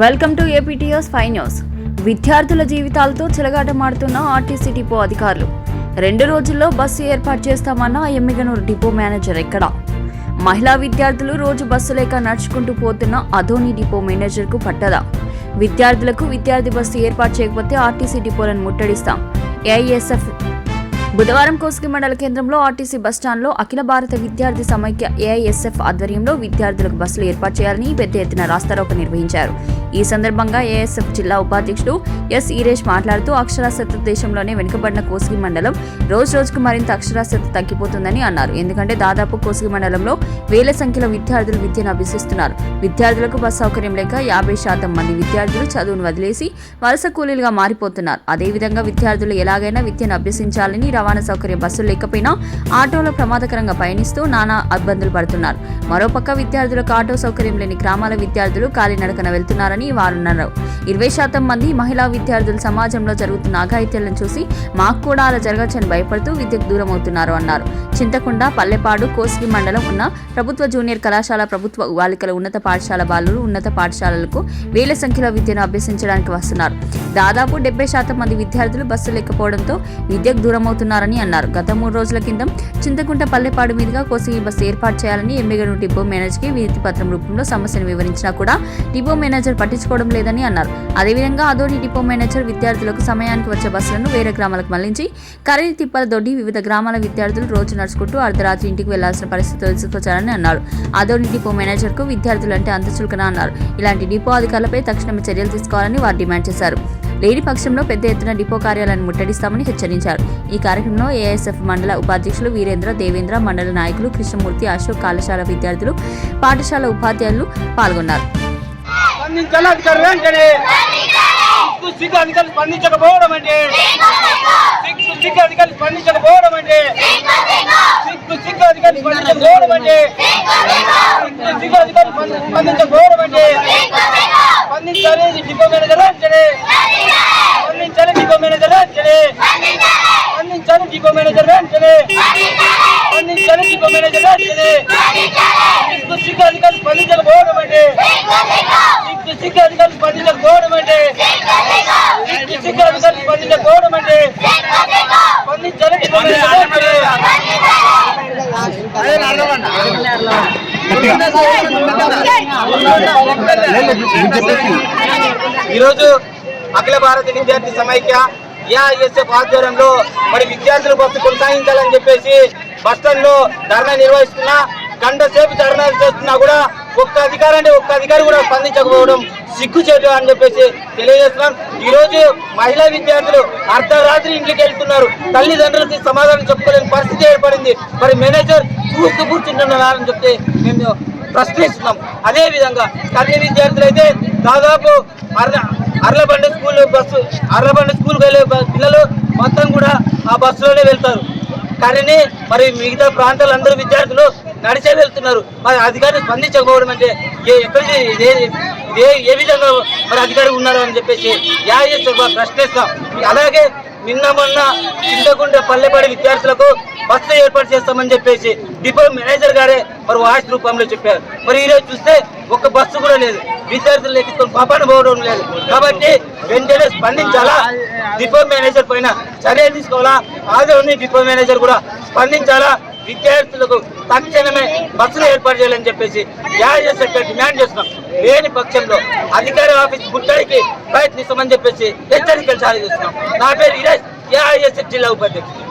Welcome to APTS five news. విద్యార్థుల జీవితాలతో చెలగాటమాడుతున్న RTC depot అధికారులు. రెండు రోజుల్లో బస్సు ఏర్పాటు చేస్తామన్న ఎమ్మిగనూరు డిపో మేనేజర్ ఎక్కడ? మహిళా విద్యార్థులు రోజు బస్సు లేక నడుచుకుంటూ పోతున్న అధోని డిపో మేనేజర్కు పట్టదా విద్యార్థులకు విద్యార్థి బస్సు ఏర్పాటు చేయకపోతే ఆర్టీసీ డిపోలను ముట్టడిస్తాం. ఏఐఎస్ఎఫ్ బుధవారం కోసుకి మండల కేంద్రంలో ఆర్టీసీ బస్టాండ్లో అఖిల భారత విద్యార్థి సమైక్య ఏఐఎస్ఎఫ్ ఆధ్వర్యంలో విద్యార్థులకు బస్సులు ఏర్పాటు చేయాలని పెద్ద ఎత్తున రాస్తారోక నిర్వహించారు. ఈ సందర్భంగా ఏఎస్ఎఫ్ జిల్లా ఉపాధ్యక్షుడు ఎస్ ఈరేష్ మాట్లాడుతూ అక్షరాస్యత దేశంలోనే వెనుకబడిన కోసిగి మండలం రోజు రోజుకు మరింత అక్షరాస్యత తగ్గిపోతుందని అన్నారు. ఎందుకంటే దాదాపు కోసిగి మండలంలో వేల సంఖ్యలో విద్యార్థులు విద్యను అభ్యసిస్తున్నారు. విద్యార్థులకు బస్ సౌకర్యం లేక యాభై శాతం మంది విద్యార్థులు చదువును వదిలేసి వలస కూలీలుగా మారిపోతున్నారు. అదేవిధంగా విద్యార్థులు ఎలాగైనా విద్యను అభ్యసించాలని రవాణా సౌకర్యం బస్సులు లేకపోయినా ఆటోలో ప్రమాదకరంగా పయనిస్తూ నానా ఇబ్బందులు పడుతున్నారు. మరోపక్క విద్యార్థులకు ఆటో సౌకర్యం లేని గ్రామాల విద్యార్థులు కాలినడకన వెళ్తున్నారని వారన్నారు. ఇరవై శాతం మంది మహిళా విద్యార్థులు సమాజంలో జరుగుతున్న అఘాయిత్యాలను చూసి మాకు కూడా అలా జరగచ్చని భయపడుతూ విద్యకు దూరం అవుతున్నారు అన్నారు. చింతకుండా పల్లెపాడు కోసిగి మండలం ఉన్న ప్రభుత్వ జూనియర్ కళాశాల ప్రభుత్వ బాలికల ఉన్నత పాఠశాల బాలులు ఉన్నత పాఠశాలలకు వేల సంఖ్యలో విద్యను అభ్యసించడానికి వస్తున్నారు. దాదాపు డెబ్బై శాతం మంది విద్యార్థులు బస్సు లేకపోవడంతో విద్యకు దూరం చేస్తున్నారని అన్నారు. గత మూడు రోజుల కింద చింతకుంట పల్లెపాడు మీదుగా ఈ బస్సు ఏర్పాటు చేయాలని ఎమ్మిగను డిపో మేనేజర్కి వినతి పత్రం రూపంలో సమస్యను వివరించినా కూడా డిపో మేనేజర్ పట్టించుకోవడం లేదని అన్నారు. అదేవిధంగా అదోని డిపో మేనేజర్ విద్యార్థులకు సమయానికి వచ్చే బస్సులను వేరే గ్రామాలకు మళ్ళించి కర్రీ తిప్పల దొడ్డి వివిధ గ్రామాల విద్యార్థులు రోజు నడుచుకుంటూ అర్ధరాత్రి ఇంటికి వెళ్ళాల్సిన పరిస్థితి తెలుసుకొచ్చారని అన్నారు. అదోని డిపో మేనేజర్కు విద్యార్థులంటే అంత చులకన అన్నారు. ఇలాంటి డిపో అధికారులపై తక్షణమే చర్యలు తీసుకోవాలని వారు డిమాండ్ చేశారు. లేని పక్షంలో పెద్ద ఎత్తున డిపో కార్యాలయాన్ని ముట్టడిస్తామని హెచ్చరించారు. ఈ కార్యక్రమంలో ఏఎస్ఎఫ్ మండల ఉపాధ్యక్షులు వీరేంద్ర దేవేంద్ర మండల నాయకులు కృష్ణమూర్తి అశోక్ కళాశాల విద్యార్థులు పాఠశాల ఉపాధ్యాయులు పాల్గొన్నారు. స్పందించకపోవడం అంటే? సిగ్గు సిగ్గు అధికారులు స్పందించకపోవడం అంటే? సిగ్గు సిగ్గు అధికారులు స్పందించకపోవడం అంటే? సిగ్గు సిగ్గు అధికారులు స్పందించకపోవడం అంటే స్పందించాలి డిపో మేనేజర్ వెంటనే స్పందించాలి డిపో మేనేజర్ వెంటనే స్పందించాలి డిపో మేనేజర్ వెంటనే స్పందించాలి డిపో మేనేజర్ వెంటనే సిగ్గు అధికారులు స్పందించకపోవడం అంటే సిగ్గు సిగ్గు అధికారులు స్పందించకపోవడం అంటే సిగ్గు సిగ్గు అధికారులు స్పందించకపోవడం అంటే స్పందించాలి డిపో మేనేజర్ ఈరోజు అఖిల భారత విద్యార్థి సమైక్య ఏఐఎస్ఎఫ్ ఆధ్వర్యంలో మరి విద్యార్థుల బస్సు కొనసాగించాలని చెప్పేసి బస్ స్టాండ్లో ధర్నా నిర్వహిస్తున్నా గంట సేపు చేస్తున్నా కూడా ఒక్క అధికారి ఒక్క అధికారి కూడా స్పందించకపోవడం సిగ్గుచేటు అని చెప్పేసి తెలియజేస్తున్నాం. ఈ రోజు మహిళా విద్యార్థులు అర్ధరాత్రి ఇంటికి వెళ్తున్నారు. తల్లిదండ్రులకి సమాధానం చెప్పుకోలేని పరిస్థితి ఏర్పడింది. మరి మేనేజర్ కూర్చు కూర్చుంటున్నారని చెప్తే మేము ప్రశ్నిస్తున్నాం. అదే విధంగా కన్య విద్యార్థులు అయితే దాదాపు అర్ల అర్లబండ స్కూల్ బస్సు అర్లబండ వెళ్తారు. కానీ మరి మిగతా ప్రాంతాలందరూ విద్యార్థులు నడిచే వెళ్తున్నారు. మరి అధికారులు స్పందించకపోవడం అంటే ఏ- ఇదే ఇదే ఏ విధంగా మరి అధికారులు ఉన్నారు అని చెప్పేసి యాఎస్ ప్రశ్నిస్తాం. అలాగే నిన్న మొన్న చింతకుండా పల్లెపడి విద్యార్థులకు బస్సు ఏర్పాటు చేస్తామని చెప్పేసి డిపో మేనేజర్ గారే మరి వాయిస్ రూపంలో చెప్పారు. మరి ఈరోజు చూస్తే ఒక్క బస్సు కూడా లేదు. విద్యార్థులు ఎక్కించుకొని పాపాన పోవడం లేదు. కాబట్టి వెంటనే స్పందించాలా? డిపో మేనేజర్ పైన చర్యలు తీసుకోవాలా? ఆదరణ డిపో మేనేజర్ కూడా స్పందించాలా? విద్యార్థులకు తక్షణమే బస్సులు ఏర్పాటు చేయాలని చెప్పేసి యాజెస్ డిమాండ్ చేస్తున్నాం. లేని పక్షంలో అధికార ఆఫీస్ ముట్టడికి ప్రయత్నిస్తామని చెప్పేసి హెచ్చరికలు జారీ చేస్తున్నాం. నా పేరు ఇరాజ్ ఏఐఎస్ జిల్లా ఉపాధ్యక్షుడు.